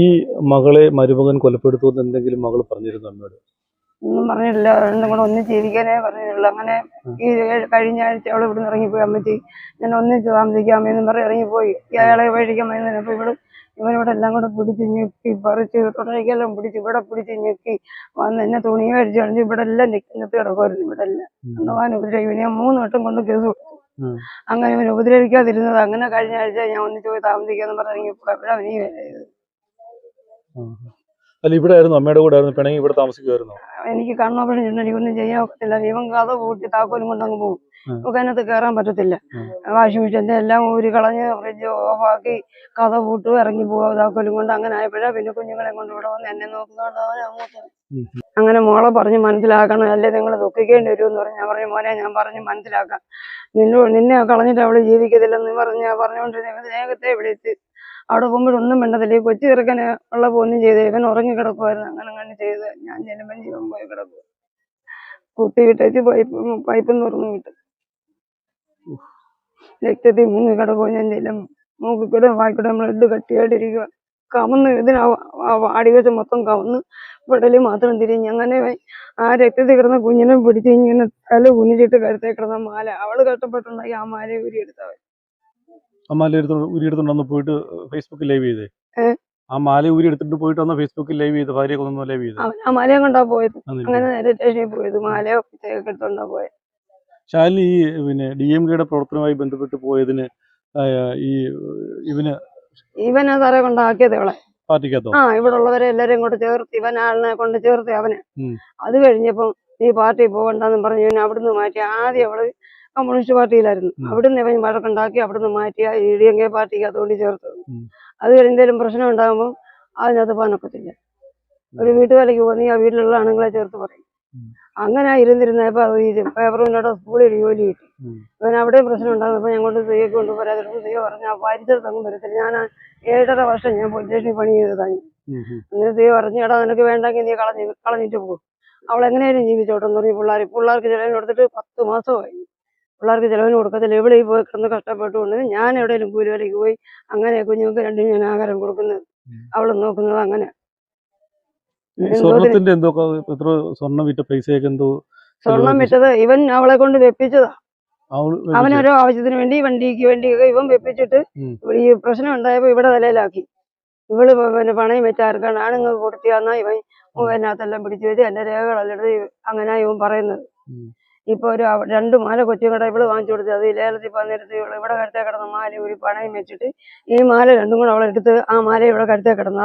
ഈ മകളെ മരുമകൻ കൊലപ്പെടുത്തുമെന്ന് എന്തെങ്കിലും മകൾ പറഞ്ഞിരുന്നു അമ്മയോട്? ഒന്നും പറഞ്ഞിട്ടില്ല. രണ്ടും കൂടെ ഒന്നും ജീവിക്കാനേ പറഞ്ഞിട്ടുള്ളൂ. അങ്ങനെ ഈ കഴിഞ്ഞ ആഴ്ച അവൾ ഇവിടുന്ന് ഇറങ്ങിപ്പോയി. അമ്മച്ചി ഞാൻ ഒന്നിച്ച് താമസിക്കാമെന്നും പറഞ്ഞ് ഇറങ്ങിപ്പോയി. അയാളെ വഴിക്കാമെന്ന് അപ്പോൾ ഇവിടെ ഇവനിവിടെ എല്ലാം കൂടെ പിടിച്ച് ഞെക്കി പറിച്ച് തുടങ്ങിക്കെല്ലാം പിടിച്ച് ഇവിടെ പിടിച്ച് ഞെക്കി. വന്ന് എന്നെ തുണി മേടിച്ച് കളഞ്ഞ് ഇവിടെ എല്ലാം നിൽക്കുന്നത് കിടക്കുമായിരുന്നു ഇവിടെ എല്ലാം. അന്നവാൻ ഉപദ്രവിക്കും ഞാൻ മൂന്ന് വട്ടം കൊണ്ട് കേസ് കൊടുത്തു. അങ്ങനെ ഇവൻ ഉപദ്രവിക്കാതിരുന്നത് അങ്ങനെ കഴിഞ്ഞ ആഴ്ച ഞാൻ ഒന്നിച്ച് പോയി താമസിക്കാന്ന് പറഞ്ഞ് ഇറങ്ങിപ്പോയി. അവിടെ അവനീ അല്ല ഇവിടെ ആയിരുന്നു അമ്മയുടെ കൂടെ ആയിരുന്നു പിണങ്ങി ഇവിടെ താമസിക്കുമായിരുന്നു എനിക്ക് കണ്ണോപ്പറേഷൻ ചെന്ന് എനിക്കൊന്നും ചെയ്യാൻ ഒക്കത്തില്ല. ഇവൻ കഥ പൂട്ടി താക്കോലും കൊണ്ടങ്ങ് പോകും. നമുക്ക് അതിനകത്ത് കയറാൻ പറ്റത്തില്ല. വാഷിംഗ് മെഷീന്റെ എല്ലാം ഊരി കളഞ്ഞ് ഫ്രിഡ്ജ് ഓഫാക്കി കഥ പൂട്ടും ഇറങ്ങി പോവുക താക്കോലും കൊണ്ട് അങ്ങനെ ആയപ്പോഴാ പിന്നെ കുഞ്ഞുങ്ങളെ കൊണ്ട് ഇവിടെ വന്ന് എന്നെ നോക്കുന്നതുകൊണ്ട് അവൻ അങ്ങോട്ട് അങ്ങനെ മോളെ പറഞ്ഞ് മനസ്സിലാക്കണം. അല്ലേ നിങ്ങൾ ദുഃഖിക്കേണ്ടി വരും എന്ന് പറഞ്ഞു. ഞാൻ പറഞ്ഞു മോനെ ഞാൻ പറഞ്ഞ് മനസ്സിലാക്കാം. നിന്നോട് നിന്നെ കളഞ്ഞിട്ട് അവൾ ജീവിക്കത്തില്ലെന്ന് പറഞ്ഞ് പറഞ്ഞുകൊണ്ടിരുന്ന സ്നേഹത്തെ വിളിച്ച് അവിടെ പോകുമ്പോഴൊന്നും വേണ്ടതില്ല ഈ കൊച്ചു ചെറുക്കന് ഉള്ള പോന്നും ചെയ്ത് ഇവൻ ഉറങ്ങി കിടക്കുമായിരുന്നു അങ്ങനെ അങ്ങനെ ചെയ്ത് ഞാൻ ചെല്ലുമ്പോൾ ജീവൻ പോയി കിടക്കും കുത്തി വിട്ടേച്ച് പൈപ്പ് പൈപ്പ് തുറന്നു വിട്ടു. രക്തത്തിൽ മുങ്ങി കിടക്കുക ഞാൻ ചെല്ലും മൂക്കിക്കൂടെ വായിക്കൂടെ ബ്ലഡ് കട്ടിയായിട്ടിരിക്കുക കമന്ന് ഇതിന് അടിവശം മൊത്തം കമന്ന് പെടലി മാത്രം തിരിഞ്ഞ് അങ്ങനെ ആ രക്തത്തിൽ കിടന്ന കുഞ്ഞിനെ പിടിച്ച് ഇങ്ങനെ തല കുനിച്ചിട്ട് കരുത്തേ കിടന്ന മാല. അവൾ കഷ്ടപ്പെട്ടുണ്ടാക്കി ആ മാല ഊരി എടുത്തവൻ ആ മാല എടുത്തോണ്ട് ഊരി എടുത്തോണ്ട് പോയിട്ട് ഫേസ്ബുക്കിൽ ലൈവ് ചെയ്തേ. ആ മാല ഊരി എടുത്തിട്ട് പോയിട്ട് വന്ന ഫേസ്ബുക്കിൽ ലൈവ് ചെയ്ത് ഭാര്യയെ കൊന്നു ലൈവ് ചെയ്ത്. ആ മലയും കൊണ്ടാ പോയത്? അങ്ങനെ നേരെ സ്റ്റേഷനിൽ പോയത്. മാലയോ എടുത്തോണ്ടാ പോയത് ശാലിനി ഈ പിന്നെ ഡി എം കെയുടെ പ്രവർത്തനവുമായി ബന്ധപ്പെട്ട് പോയതിന് ഈ ഇവന് ഇവനെ തറ കൊണ്ടാക്കിയത് ഇവളെ. പാർട്ടിക്കകത്തോ? ആ ഇവിടെ ഉള്ളവരെ എല്ലാരെയും കൊണ്ട് ചേർത്ത് ഇവൻ ആളിനെ കൊണ്ട് ചേർത്ത് അവനെ. അത് കഴിഞ്ഞപ്പം നീ പാർട്ടി പോകണ്ടെന്ന് പറഞ്ഞു ഇവനെ അവിടുന്ന് മാറ്റി. ആദ്യം അവൾ കമ്മ്യൂണിസ്റ്റ് പാർട്ടിയിലായിരുന്നു. അവിടുന്ന് ഇവൻ വഴക്കുണ്ടാക്കി അവിടുന്ന് മാറ്റി ഇ ഡി എം കെ പാർട്ടിക്ക് അതുകൊണ്ട് ചേർത്തത് ഉം. അത് കഴിഞ്ഞ് എന്തെങ്കിലും പ്രശ്നം ഉണ്ടാകുമ്പോൾ അതിനകത്ത് പോകാനൊക്കത്തില്ല ഒരു വീട്ടുവേലയ്ക്ക് പോകുന്ന ആ വീട്ടിലുള്ള ആണുങ്ങളെ ചേർത്ത് പറയും. അങ്ങനെ ഇരുന്നിരുന്നപ്പോ പേപ്പറും പേപ്പറിനോട് സ്കൂളിൽ ജോലി കിട്ടി. ഇവൻ അവിടെ പ്രശ്നം ഉണ്ടാകുന്നപ്പോ ഞാൻ കൊണ്ട് സിയൊക്കെ കൊണ്ട് പറയാതിരുന്നു സിയോ പറഞ്ഞു ആ വരത്തില്ല. ഞാൻ ഏഴര വർഷം ഞാൻ പോലീസ് സ്റ്റേഷനിൽ പണി ചെയ്തതാണ് തന്നെ അങ്ങനെ സിയോ പറഞ്ഞു എടാ നിനക്ക് വേണ്ടെങ്കിൽ നീ കളഞ്ഞ് കളഞ്ഞിട്ട് പോകും അവളെങ്ങനെയായാലും ജീവിച്ചോട്ടെന്ന് പറഞ്ഞു പിള്ളേർ പിള്ളേർക്ക് ചെറിയ കൊടുത്തിട്ട് പത്ത് മാസമായി. പിള്ളേർക്ക് ചിലവിന് കൊടുക്കത്തില്ല. എവിടെ പോയി കിടന്ന് കഷ്ടപ്പെട്ടുകൊണ്ട് ഞാൻ എവിടെയെങ്കിലും കൂലിവേലയ്ക്ക് പോയി അങ്ങനെ കുഞ്ഞുങ്ങൾക്ക് രണ്ടും ഞാൻ ആഹാരം കൊടുക്കുന്നത്. അവളും അവൾ നോക്കുന്നത് അങ്ങനെ. സ്വർണത്തിന്റെ എന്തോ എത്ര സ്വർണം വിറ്റ പൈസയൊക്കെ എന്തോ സ്വർണം വിറ്റത് ഇവൻ അവളെ കൊണ്ട് വെപ്പിച്ചതാ. അവനൊരു ആവശ്യത്തിന് വേണ്ടി വണ്ടിക്ക് വേണ്ടിയൊക്കെ ഇവൻ വെപ്പിച്ചിട്ട്. ഇവിടെ ഈ പ്രശ്നം ഉണ്ടായപ്പോ ഇവിടെ തലയിലാക്കി. ഇവൾ പിന്നെ പണയം വെച്ച ആർക്കാണ്? ആണുങ്ങൾ കൊടുത്തിയാന്നാ ഇവൻ അതിനകത്തെല്ലാം പിടിച്ചു വെച്ച് എന്റെ രേഖകളെല്ലാം എടുത്ത് അങ്ങനെ ഇവൻ പറയുന്നത്. ഉം. ഇപ്പൊ ഒരു രണ്ടു മാല കൊച്ചും കൂടെ ഇവൾ വാങ്ങിച്ചു കൊടുത്തു അത് ലേലത്തിൽ പന്നിരത്തി ഇവിടെ കഴുത്തേ കിടന്ന മാല ഒരു പണയം വെച്ചിട്ട് ഈ മാല രണ്ടും കൂടെ അവളെടുത്ത് ആ മാല ഇവിടെ കഴുത്തേ കിടന്നത്